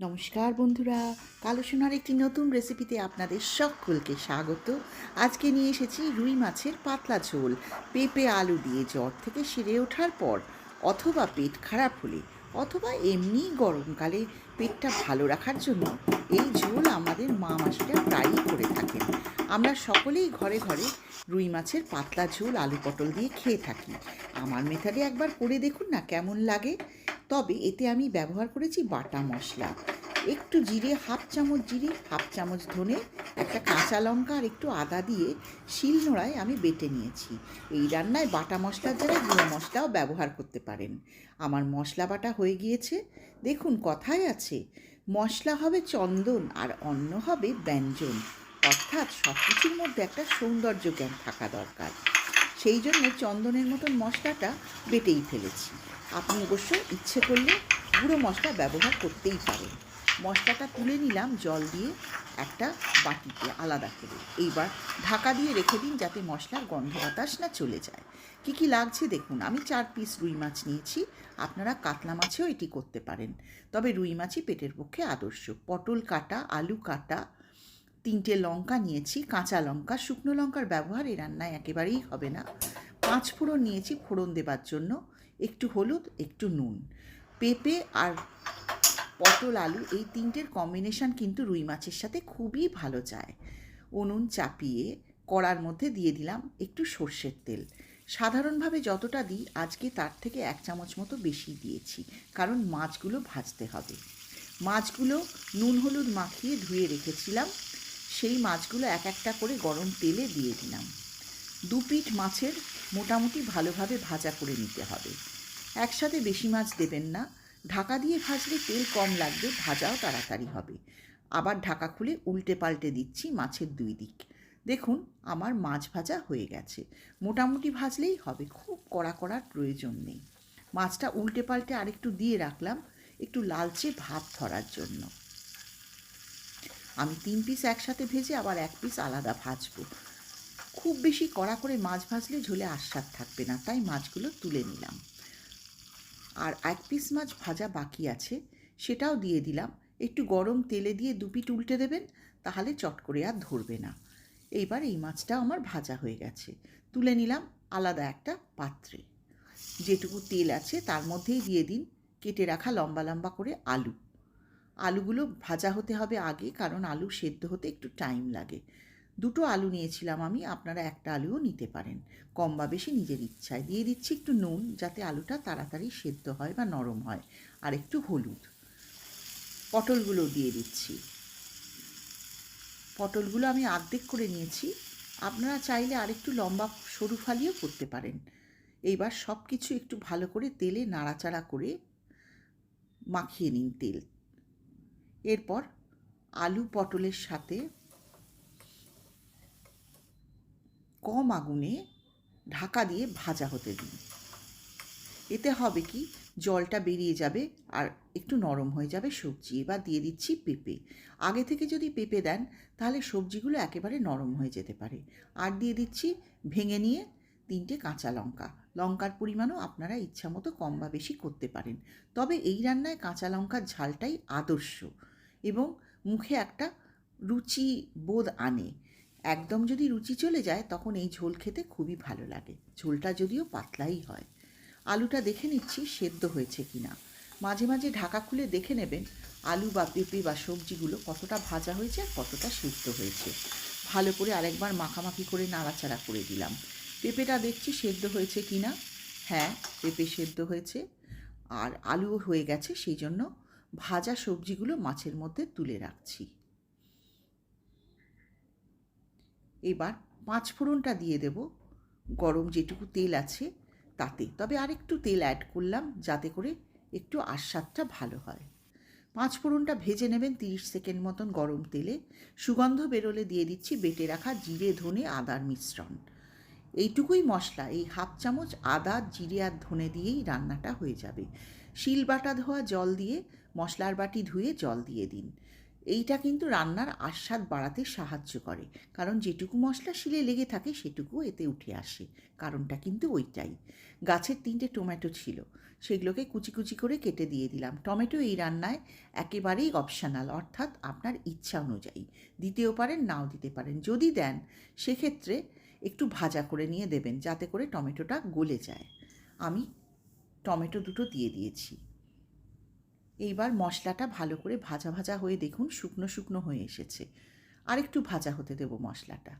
নমস্কার বন্ধুরা কালো সোনার একটি নতুন রেসিপিতে আপনাদের সকলকে স্বাগত। আজকে নিয়ে এসেছি রুই মাছের পাতলা ঝোল। পেঁপে, আলু দিয়ে জ্বর থেকে সেরে ওঠার পর অথবা পেট খারাপ হলে অথবা এমনি গরমকালে পেটটা ভালো রাখার জন্য এই ঝোল আমাদের মা মাসিরা প্রায়ই করে থাকেন। আমরা সকলেই ঘরে ঘরে রুই মাছের পাতলা ঝোল, আলু পটল দিয়ে খেয়ে থাকি। আমার মেথাডে একবার করে দেখুন না কেমন লাগে। তবে এতে আমি ব্যবহার করেছি বাটা মশলা। একটু জিরে, হাফ চামচ জিরে, হাফ চামচ ধনে, একটা কাঁচা লঙ্কা আর একটু আদা দিয়ে শিলনোড়ায় আমি বেটে নিয়েছি। এই রান্নায় বাটা মশলার জায়গায় গুঁড়ো মশলাও ব্যবহার করতে পারেন। আমার মশলা বাটা হয়ে গিয়েছে। দেখুন কথাই আছে, মশলা হবে চন্দন আর অন্ন হবে ব্যঞ্জন। অর্থাৎ সব কিছুর মধ্যে একটা সৌন্দর্য জ্ঞান থাকা দরকার। সেই জন্য চন্দনের মতন মশলাটা বেটেই ফেলেছি। আপনি অবশ্য ইচ্ছে করলে গুঁড়ো মশলা ব্যবহার করতেই পারেন। মশলাটা তুলে নিলাম জল দিয়ে একটা বাটিতে আলাদা করে। এইবার ঢাকা দিয়ে রেখে দিন যাতে মশলার গন্ধ বাতাস না চলে যায়। কী কী লাগছে দেখুন, আমি চার পিস রুই মাছ নিয়েছি। আপনারা কাতলা মাছেও এটি করতে পারেন। তবে রুই মাছই পেটের পক্ষে আদর্শ। পটল কাটা, আলু কাটা, তিনটে লঙ্কা নিয়েছি, কাঁচা লঙ্কা, শুকনো লঙ্কার ব্যবহার এই রান্নায় একেবারেই হবে না। পাঁচ ফোড়ন নিয়েছি ফোড়ন দেবার জন্য। একটু হলুদ, একটু নুন। পেঁপে আর পটল, আলু এই তিনটের কম্বিনেশন কিন্তু রুই মাছের সাথে খুবই ভালো যায়। উনুন চাপিয়ে কড়ার মধ্যে দিয়ে দিলাম একটু সর্ষের তেল। সাধারণভাবে যতটা দিই, আজকে তার থেকে এক চামচ মতো বেশি দিয়েছি, কারণ মাছগুলো ভাজতে হবে। মাছগুলো নুন হলুদ মাখিয়ে ধুয়ে রেখেছিলাম, সেই মাছগুলো এক একটা করে গরম তেলে দিয়ে দিলাম। দু পিঠ মাছের মোটামুটি ভালোভাবে ভাজা করে নিতে হবে। একসাথে বেশি মাছ দেবেন না। ঢাকা দিয়ে ভাজলে তেল কম লাগবে, ভাজাও তাড়াতাড়ি হবে। আবার ঢাকা খুলে উল্টে পাল্টে দিচ্ছি মাছের দুই দিক। দেখুন, আমার মাছ ভাজা হয়ে গেছে। মোটামুটি ভাজলেই হবে, খুব কড়া করার প্রয়োজন নেই। মাছটা উল্টে পাল্টে আরেকটু দিয়ে রাখলাম, একটু লালচে ভাব ধরার জন্য। আমি তিন পিস একসাথে ভেজে আবার এক পিস আলাদা ভাজবো। খুব বেশি কড়া করে মাছ ভাজলে ঝোলে আস্বাদ থাকবে না, তাই মাছগুলো তুলে নিলাম। আর এক পিস মাছ ভাজা বাকি আছে, সেটাও দিয়ে দিলাম। একটু গরম তেলে দিয়ে দুপিট উল্টে দেবেন, তাহলে চট করে আর ধরবে না। এইবার এই মাছটা আমার ভাজা হয়ে গেছে। তুলে নিলাম আলাদা একটা পাত্রে। যেটুকু তেল আছে তার মধ্যেই দিয়ে দিন, কেটে রাখা লম্বা লম্বা করে আলু। আলুগুলো ভাজা হতে হবে আগে, কারণ আলু সেদ্ধ হতে একটু টাইম লাগে। দুটো আলু নিয়েছিলাম আমি, আপনারা একটা আলুও নিতে পারেন। কম বা বেশি নিজের ইচ্ছায়। দিয়ে দিচ্ছি একটু নুন, যাতে আলুটা তাড়াতাড়ি সেদ্ধ হয় বা নরম হয়। আর একটু হলুদ। পটলগুলো দিয়ে দিচ্ছি। পটলগুলো আমি আর্ধেক করে নিয়েছি। আপনারা চাইলে আরেকটু লম্বা সরু ফালিও করতে পারেন। এইবার সব কিছু একটু ভালো করে তেলে নাড়াচাড়া করে মাখিয়ে নিন তেল। এরপর আলু পটলের সাথে কম আগুনে ঢাকা দিয়ে ভাজা হতে দিন। এতে হবে কি? জলটা বেরিয়ে যাবে আর একটু নরম হয়ে যাবে সবজি। এবার দিয়ে দিচ্ছি পেঁপে। আগে থেকে যদি পেঁপে দেন, তাহলে সবজিগুলো একেবারে নরম হয়ে যেতে পারে। আর দিয়ে দিচ্ছি ভেঙে নিয়ে তিনটে কাঁচা লঙ্কা। লঙ্কার পরিমাণও আপনারা ইচ্ছা মতো কম বা বেশি করতে পারেন। তবে এই রান্নায় কাঁচা লঙ্কার ঝালটাই আদর্শ এবং মুখে একটা রুচি বোধ আনে। একদম যদি রুচি চলে যায়, তখন এই ঝোল খেতে খুবই ভালো লাগে। ঝোলটা যদিও পাতলাই হয়। আলুটা দেখে নিচ্ছি সেদ্ধ হয়েছে কি না মাঝে মাঝে ঢাকা খুলে দেখে নেবেন আলু বা পেঁপে বা সবজিগুলো কতটা ভাজা হয়েছে আর কতটা সেদ্ধ হয়েছে। ভালো করে আরেকবার মাখামাখি করে নাড়াচাড়া করে দিলাম। পেঁপেটা দেখছি সেদ্ধ হয়েছে কি না হ্যাঁ পেঁপে সেদ্ধ হয়েছে। আর আলুও হয়ে গেছে, সেই জন্য ভাজা সবজিগুলো মাছের মধ্যে তুলে রাখছি। এবার পাঁচ ফোড়নটা দিয়ে দেব। গরম যেটুকু তেল আছে তাতে। তবে আরেকটু তেল অ্যাড করলাম যাতে করে একটু আস্বাদটা ভালো হয়। পাঁচ ফোড়নটা ভেজে নেবেন তিরিশ সেকেন্ড মতন গরম তেলে। সুগন্ধ বেরোলে দিয়ে দিচ্ছি বেটে রাখা জিরে, ধনে, আদার মিশ্রণ। এইটুকুই মশলা, এই হাফ চামচ আদা, জিরে আর ধনে দিয়েই রান্নাটা হয়ে যাবে। শিল বাটা ধোয়া জল দিয়ে মশলার বাটি ধুয়ে জল দিয়ে দিন। এইটা কিন্তু রান্নার আস্বাদ বাড়াতে সাহায্য করে। কারণ যেটুকু মশলা শিলে লেগে থাকে, সেটুকু এতে উঠে আসে। কারণটা কিন্তু ওইটাই। গাছের তিনটে টমেটো ছিল। সেগুলোকে কুচি কুচি করে কেটে দিয়ে দিলাম। টমেটো এই রান্নায় একেবারেই অপশনাল অর্থাৎ আপনার ইচ্ছা অনুযায়ী। দিতেও পারেন, নাও দিতে পারেন। যদি দেন, সেক্ষেত্রে একটু ভাজা করে নিয়ে দেবেন, যাতে করে টমেটোটা গলে যায়। আমি টমেটো দুটো দিয়ে দিয়েছি। এইবার মশলাটা ভালো করে ভাজা ভাজা হয়ে দেখুন শুকনো শুকনো হয়ে এসেছে। আর একটু ভাজা হতে দেবো মশলাটা।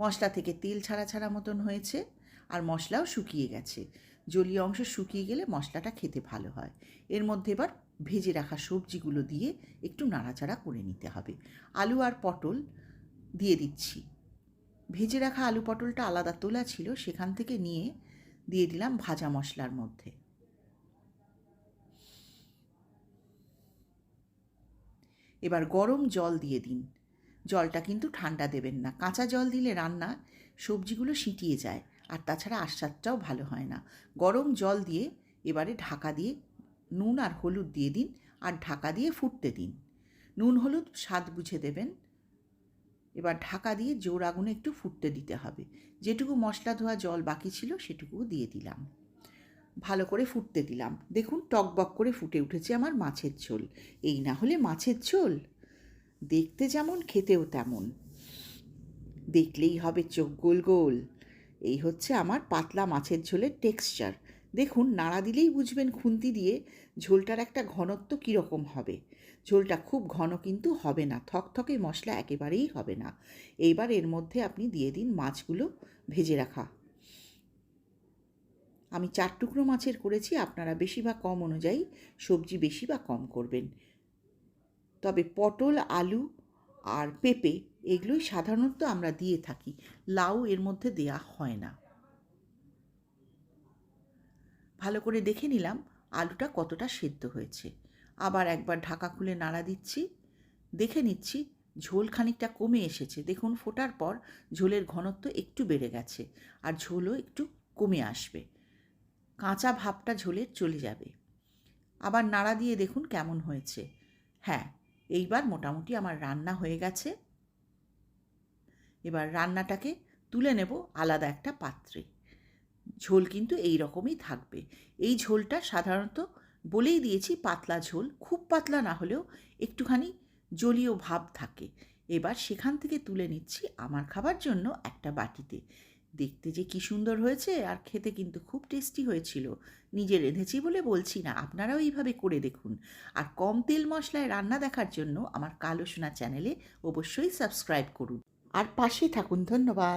মশলা থেকে তেল ছাড়া ছাড়া মতন হয়েছে আর মশলাও শুকিয়ে গেছে। জলীয় অংশ শুকিয়ে গেলে মশলাটা খেতে ভালো হয়। এর মধ্যে এবার ভেজে রাখা সবজিগুলো দিয়ে একটু নাড়াচাড়া করে নিতে হবে। আলু আর পটল দিয়ে দিচ্ছি। ভেজে রাখা আলু পটলটা আলাদা তোলা ছিল, সেখান থেকে নিয়ে দিয়ে দিলাম ভাজা মশলার মধ্যে। এবার গরম জল দিয়ে দিন। জলটা কিন্তু ঠান্ডা দেবেন না। কাঁচা জল দিলে রান্না সবজিগুলো সিটিয়ে যায়, আর তাছাড়া আস্বাদটাও ভালো হয় না। গরম জল দিয়ে এবারে ঢাকা দিয়ে নুন আর হলুদ দিয়ে দিন, আর ঢাকা দিয়ে ফুটতে দিন। নুন, হলুদ স্বাদ বুঝে দেবেন। এবার ঢাকা দিয়ে জোর আগুনে একটু ফুটতে দিতে হবে। যেটুকু মশলা ধোয়া জল বাকি ছিল, সেটুকুও দিয়ে দিলাম। ভালো করে ফুটতে দিলাম। দেখুন টকবক করে ফুটে উঠেছে আমার মাছের ঝোল। এই না হলে মাছের ঝোল? দেখতে যেমন, খেতেও তেমন। দেখলেই হবে চোখ গোল গোল। এই হচ্ছে আমার পাতলা মাছের ঝোলের টেক্সচার দেখুন, নাড়া দিলেই বুঝবেন খুন্তি দিয়ে ঝোলটার একটা ঘনত্ব কীরকম হবে। ঝোলটা খুব ঘন কিন্তু হবে না, থকথকে মশলা একেবারেই হবে না। এইবার এর মধ্যে আপনি দিয়ে দিন মাছগুলো ভেজে রাখা। আমি চার টুকরো মাছের করেছি, আপনারা বেশি বা কম অনুযায়ী সবজি বেশি বা কম করবেন। তবে পটল, আলু আর পেঁপে এগুলোই সাধারণত আমরা দিয়ে থাকি, লাউ এর মধ্যে দেয়া হয় না। ভালো করে দেখে নিলাম আলুটা কতটা সেদ্ধ হয়েছে। আবার একবার ঢাকা খুলে নাড়া দিচ্ছি, দেখে নিচ্ছি ঝোল খানিকটা কমে এসেছে। দেখুন, ফোটার পর ঝোলের ঘনত্ব একটু বেড়ে গেছে আর ঝোলও একটু কমে আসবে। কাঁচা ভাবটা ঝোলের চলে যাবে। আবার নাড়া দিয়ে দেখুন কেমন হয়েছে। হ্যাঁ এইবার মোটামুটি আমার রান্না হয়ে গেছে। এবার রান্নাটাকে তুলে নেব আলাদা একটা পাত্রে। ঝোল কিন্তু এই রকমই থাকবে। এই ঝোলটা সাধারণত বলেই দিয়েছি পাতলা ঝোল, খুব পাতলা না হলেও একটুখানি জলীয় ভাব থাকে। এবার সেখান থেকে তুলে নিচ্ছি আমার খাবার জন্য একটা বাটিতে। দেখতে যে কি সুন্দর হয়েছে আর খেতে কিন্তু খুব টেস্টি হয়েছিল। নিজে রেঁধেছি বলে বলছি না, আপনারাও এইভাবে করে দেখুন। আর কম তেল মশলায় রান্না দেখার জন্য আমার কালো সোনা চ্যানেলে অবশ্যই সাবস্ক্রাইব করুন। আর পাশে থাকুন, ধন্যবাদ।